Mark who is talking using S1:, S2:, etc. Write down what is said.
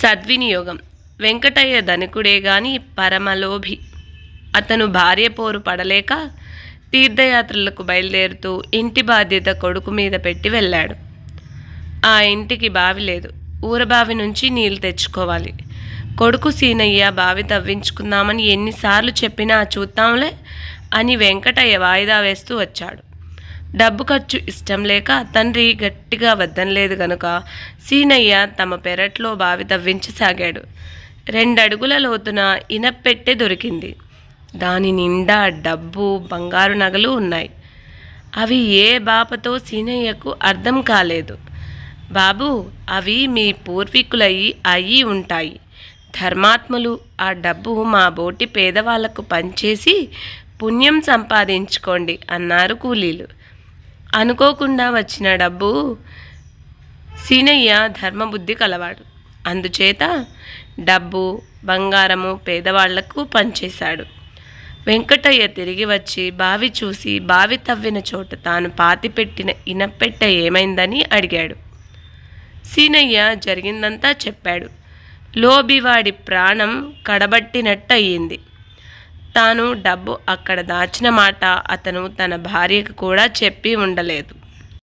S1: సద్వినియోగం. వెంకటయ్య ధనికుడే గాని పరమలోభి. అతను భార్య పోరు పడలేక తీర్థయాత్రలకు బయలుదేరుతూ ఇంటి బాధ్యత కొడుకు మీద పెట్టి వెళ్ళాడు. ఆ ఇంటికి బావి లేదు. ఊరబావి నుంచి నీళ్ళు తెచ్చుకోవాలి. కొడుకు సీనయ్య బావి తవ్వించుకుందామని ఎన్నిసార్లు చెప్పినా చూద్దాంలే అని వెంకటయ్య వాయిదా వేస్తూ వచ్చాడు. డబ్బు ఖర్చు ఇష్టం లేక తండ్రి గట్టిగా వద్దనలేదు గనుక సీనయ్య తమ పెరట్లో బావి తవ్వించసాగాడు. రెండడుగుల లోతున ఇనప్పెట్టె దొరికింది. దాని నిండా డబ్బు బంగారు నగలు ఉన్నాయి. అవి ఏ బాపతో సీనయ్యకు అర్థం కాలేదు. బాబు అవి మీ పూర్వీకులయ్యి అయి ఉంటాయి. ధర్మాత్ములు ఆ డబ్బు మా బోటి పేదవాళ్ళకు పంచేసి పుణ్యం సంపాదించుకోండి అన్నారు కూలీలు. అనుకోకుండా వచ్చిన డబ్బు సీనయ్య ధర్మబుద్ధి కలవాడు. అందుచేత డబ్బు బంగారము పేదవాళ్ళకు పంచేశాడు. వెంకటయ్య తిరిగి వచ్చి బావి చూసి బావి తవ్విన చోట తాను పాతిపెట్టిన ఇనపెట్ట ఏమైందని అడిగాడు. సీనయ్య జరిగిందంతా చెప్పాడు. లోబివాడి ప్రాణం కడబట్టినట్టయింది. తాను డబ్బు అక్కడ దాచిన మాట అతను తన భార్యకు కూడా చెప్పి ఉండలేదు.